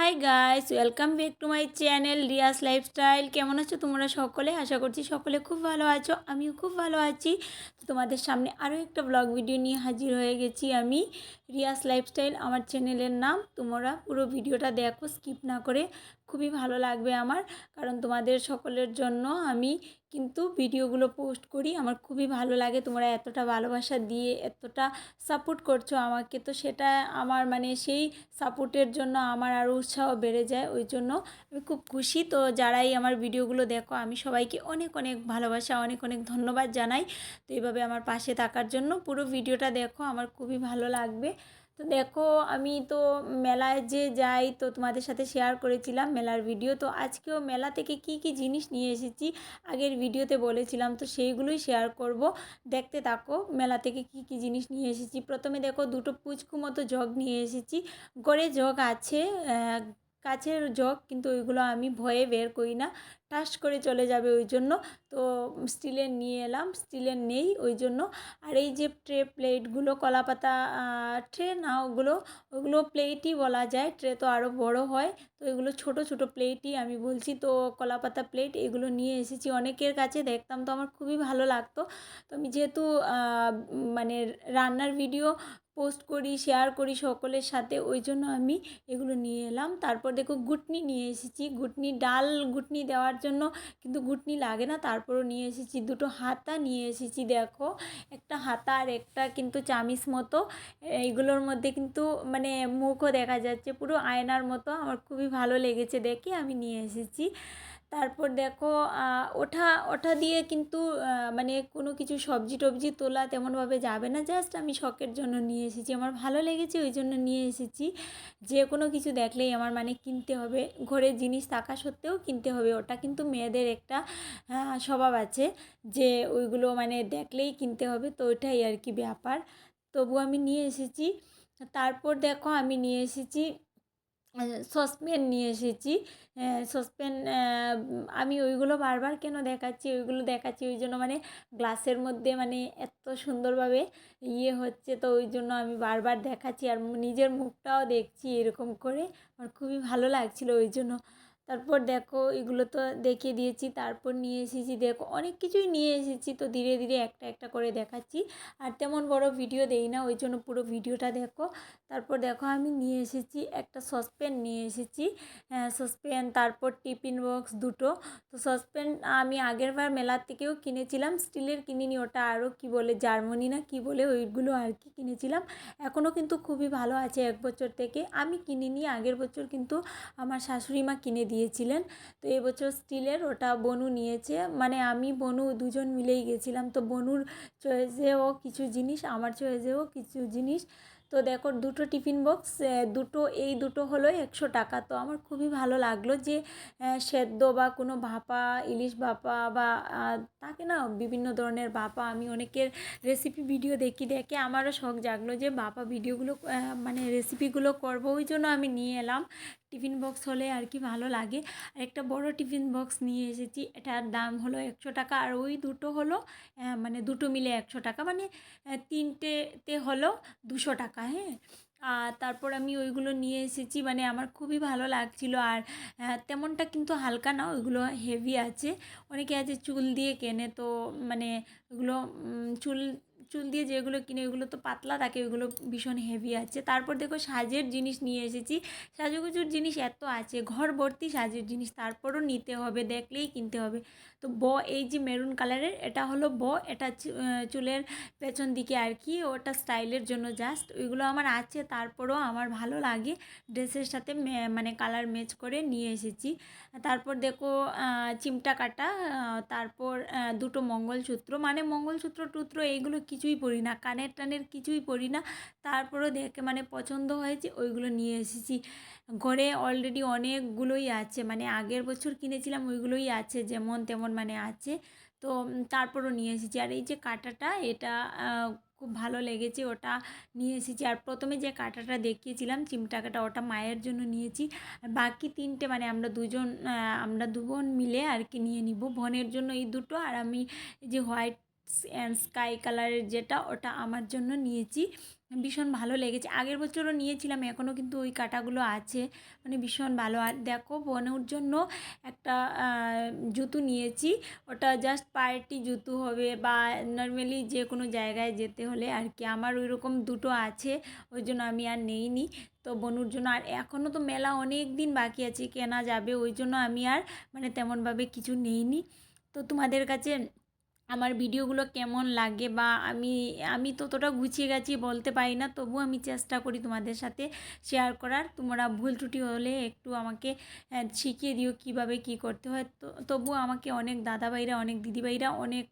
Hi guys welcome back to my channel Riya's lifestyle কেমন আছো তোমরা সকলে? আশা করছি সকলে খুব ভালো আছো, আমিও খুব ভালো আছি। তো তোমাদের সামনে আরও একটা ব্লগ ভিডিও নিয়ে হাজির হয়ে গেছি আমি রিয়াস লাইফস্টাইল আমার চ্যানেলের নাম। তোমরা পুরো ভিডিওটা দেখো স্কিপ না করে খুবই ভালো লাগবে আমার। কারণ তোমাদের সকলের জন্য আমি কিন্তু ভিডিওগুলো পোস্ট করি। আমার খুবই ভালো লাগে। তোমরা এতটা ভালোবাসা দিয়ে এতটা সাপোর্ট করছ আমাকে। তো সেটা আমার মানে সেই সাপোর্টের জন্য আমার আরও উৎসাহ বেড়ে যায়। ওই জন্য আমি খুব খুশি। তো যারাই আমার ভিডিওগুলো দেখো, আমি সবাইকে অনেক অনেক ভালোবাসা, অনেক অনেক ধন্যবাদ জানাই। তো এইভাবে আমার পাশে থাকার জন্য পুরো ভিডিওটা দেখো। আমার খুবই ভালো লাগবে। তো দেখো, আমি তো মেলায় যে যাই তো তোমাদের সাথে শেয়ার করেছিলাম মেলার ভিডিও তো আজকেও মেলা থেকে কি কি জিনিস নিয়ে এসেছি, আগের ভিডিওতে বলেছিলাম। তো সেইগুলোই শেয়ার করব। দেখতে থাকো, মেলা থেকে কি কি জিনিস নিয়ে এসেছি। প্রথমে দেখো, দুটো পুচকু মতো জগ নিয়ে এসেছি। গড়ে জগ আছে কাছের জগ, কিন্তু ওইগুলো আমি ভয়ে বের করি না। টাস করে চলে যাবে ওই জন্য। তো স্টিলের নিয়ে এলাম, স্টিলের নেই ওই জন্য। আর এই যে ট্রে প্লেটগুলো কলাপাতা ট্রে না ওগুলো ওগুলো প্লেটই বলা যায়। ট্রে তো আরও বড় হয়। তো এগুলো ছোট ছোট প্লেটই আমি বলছি, তো কলাপাতা প্লেট এগুলো নিয়ে এসেছি অনেকের কাছে। দেখতাম তো আমার খুবই ভালো লাগতো। তো আমি যেহেতু মানে রান্নার ভিডিও পোস্ট করি, শেয়ার করি সকলের সাথে, ওই জন্য আমি এগুলো নিয়ে এলাম। তারপর দেখো গুটনি নিয়ে এসেছি। গুটনি, ডাল গুটনি দেওয়ার জন্য কিন্তু গুটনি লাগে না, তারপরও নিয়ে এসেছি। দুটো হাতা নিয়ে এসেছি দেখো। একটা হাতা আর একটা কিন্তু চামিচ মতো। এইগুলোর মধ্যে কিন্তু মানে মুখও দেখা যাচ্ছে, পুরো আয়নার মতো। আমার খুবই ভালো লেগেছে দেখে আমি নিয়ে এসেছি। তারপর দেখো ওঠা ওঠা দিয়ে কিন্তু মানে কোনো কিছু সবজি টবজি তোলা তেমনভাবে যাবে না। জাস্ট আমি শখের জন্য নিয়ে এসেছি, আমার ভালো লেগেছে ওই জন্য নিয়ে এসেছি। যে কোনো কিছু দেখলেই আমার মানে কিনতে হবে, ঘরের জিনিস থাকা সত্ত্বেও কিনতে হবে। ওটা কিন্তু মেয়েদের একটা স্বভাব আছে যে ওইগুলো মানে দেখলেই কিনতে হবে, তো ওইটাই আর কি ব্যাপার। তবু আমি নিয়ে এসেছি। তারপর দেখো আমি নিয়ে এসেছি সসপ্যান নিয়ে এসেছি। সসপ্যান আমি ওইগুলো বারবার কেন দেখাচ্ছি? ওইগুলো দেখাচ্ছি ওই জন্য মানে গ্লাসের মধ্যে মানে এত সুন্দরভাবে ইয়ে হচ্ছে, তো ওই জন্য আমি বারবার দেখাচ্ছি আর নিজের মুখটাও দেখছি এরকম করে। আমার খুবই ভালো লাগছিল ওই জন্য। তারপর দেখো এগুলো তো দেখিয়ে দিয়েছি, তারপর নিয়ে এসেছি দেখো, অনেক কিছুই নিয়ে এসেছি। তো ধীরে ধীরে একটা একটা করে দেখাচ্ছি। আর তেমন বড় ভিডিও দেই না, ওই জন্য পুরো ভিডিওটা দেখো। তারপর দেখো আমি নিয়ে এসেছি একটা সসপ্যান নিয়ে এসেছি। সসপ্যান, তারপর টিফিন বক্স দুটো। তো সসপ্যান আমি আগের বার মেলার থেকেও কিনেছিলাম, স্টিলের কিনিনি, ওটা আরও কি বলে, জার্মানি না কি বলে, ওইগুলো আর কি কিনেছিলাম। এখনও কিন্তু খুবই ভালো আছে এক বছর থেকে। আমি কিনিনি, আগের বছর কিন্তু আমার শাশুড়ি মা কিনে দিয়ে দিয়েছিলেন তো এবছর স্টিলের ওটা বনু নিয়েছে। মানে আমি, বনু দুজন মিলেই গেছিলাম। তো বনুর চয়েসেও কিছু জিনিস, আমার চয়েসেও কিছু জিনিস। তো দেখো, দুটো টিফিন বক্স দুটো, এই দুটো হলো একশো টাকা। তো আমার খুবই ভালো লাগল যে সেদ্ধ বা কোনো ভাপা, ইলিশ ভাপা বা থাকে না, বিভিন্ন ধরনের ভাপা। আমি অনেকের রেসিপি ভিডিও দেখি, দেখে আমারও শখ জাগলো যে ভাপা ভিডিওগুলো মানে রেসিপিগুলো করব, ওই জন্য আমি নিয়ে এলাম। টিফিন বক্স হলে আর কি ভালো লাগে। আর একটা বড় টিফিন বক্স নিয়ে এসেছি, এটার দাম হলো একশো টাকা। আর ওই দুটো হলো মানে দুটো মিলে একশো টাকা মানে তিনটেতে হলো দুশো টাকা হ্যাঁ। আর তারপর আমি ওইগুলো নিয়ে এসেছি মানে আমার খুবই ভালো লাগছিল। আর তেমনটা কিন্তু হালকা না, ওইগুলো হেভি আছে। অনেকে আছে চুল দিয়ে কেনে, তো মানে ওগুলো চুল চুল দিয়ে যেগুলো কিনে ওগুলো তো পাতলা থাকে ওগুলো ভীষণ হেভি আছে। তারপর দেখো সাজের জিনিস নিয়ে এসেছি। সাজুগুজুর জিনিস এত আছে, ঘর ভর্তি সাজের জিনিস, তারপরও নিতে হবে, দেখলেই কিনতে হবে। তো ব, এই যে মেরুন কালারের এটা হলো ব, এটা চুলের পেছন দিকে আর কি, ওটা স্টাইলের জন্য জাস্ট ওইগুলো আমার আছে, তারপরও আমার ভালো লাগে। ড্রেসের সাথে মানে কালার ম্যাচ করে নিয়ে এসেছি। তারপর দেখো চিমটা কাটা তারপর দুটো মঙ্গলসূত্র মানে মঙ্গলসূত্র, টুত্র, এইগুলো কিছুই পরি না, কানের টানের কিছুই পরি না। তারপরও দেখে মানে পছন্দ হয়েছে ওইগুলো নিয়ে এসেছি। ঘরে অলরেডি অনেকগুলোই আছে মানে আগের বছর কিনেছিলাম ওইগুলোই আছে, যেমন তেমন মানে আছে। তো তারপরও নিয়ে এসেছি। আর এই যে কাঁটাটা, এটা খুব ভালো লেগেছে, ওটা নিয়ে এসেছি। আর প্রথমে যে কাঁটাটা দেখিয়েছিলাম চিমটা কাটা ওটা মায়ের জন্য নিয়েছি। আর বাকি তিনটে মানে আমরা দুজন আমরা দু বোন মিলে আর কি নিয়ে নিব। বোনের জন্য এই দুটো, আর আমি যে হোয়াইট অ্যান্ড স্কাই কালারের যেটা, ওটা আমার জন্য নিয়েছি। ভীষণ ভালো লেগেছে। আগের বছরও নিয়েছিলাম, এখনও কিন্তু ওই কাটাগুলো আছে। মানে ভীষণ ভালো। আর দেখো, বনুর জন্য একটা জুতো নিয়েছি। ওটা জাস্ট পায়েরটি জুতো হবে বা নর্মালি যে কোনো জায়গায় যেতে হলে আর কি। আমার ওই রকম দুটো আছে, ওই জন্য আমি আর নেইনি। তো বনুর জন্য, আর এখনও তো মেলা অনেক দিন বাকি আছে, কেনা যাবে, ওই জন্য আমি আর মানে তেমনভাবে কিছু নেইনি। তো তোমাদের কাছে আমার ভিডিওগুলো কেমন লাগে বা আমি আমি ততটা গুছিয়ে গেছি বলতে পারি না তবু আমি চেষ্টা করি তোমাদের সাথে শেয়ার করার। তোমরা ভুল ত্রুটি হলে একটু আমাকে শিখিয়ে দিও কীভাবে কি করতে হয়। তো তবু আমাকে অনেক দাদাভাইরা, অনেক দিদিভাইরা অনেক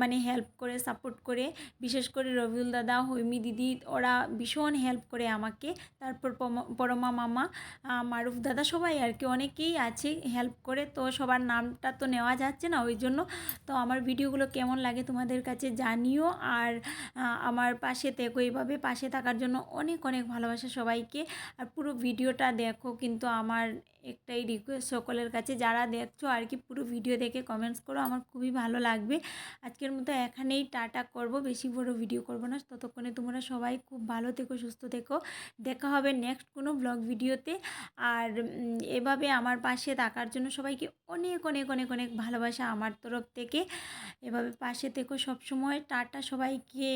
মানে হেল্প করে সাপোর্ট করে, বিশেষ করে রবিউল দাদা, হৈমি দিদি, ওরা ভীষণ হেল্প করে আমাকে। তারপর পরমা মামা মারুফ দাদা সবাই আর কি, অনেকেই আছে হেল্প করে। তো সবার নামটা তো নেওয়া যাচ্ছে না, ওই জন্য তো আমার ভিডিওগুলো কেমন লাগে তোমাদের কাছে জানিও। আর আমার পাশে থেকো। এইভাবে পাশে থাকার জন্য অনেক অনেক ভালোবাসা সবাইকে। আর পুরো ভিডিওটা দেখো। কিন্তু আমার একটাই রিকোয়েস্ট সকলের কাছে। যারা দেখছ আর কি পুরো ভিডিও দেখে কমেন্টস করো, আমার খুবই ভালো লাগবে। আজকের মতো এখানেই টাটা করব। বেশি বড় ভিডিও করব না। ততক্ষণে তোমরা সবাই খুব ভালো থেকো, সুস্থ থেকো। দেখা হবে নেক্সট কোনো ব্লগ ভিডিওতে আর এভাবে আমার পাশে থাকার জন্য সবাইকে অনেক অনেক অনেক অনেক ভালোবাসা আমার তরফ থেকে। এভাবে পাশে থেকো সবসময়। টাটা সবাইকে।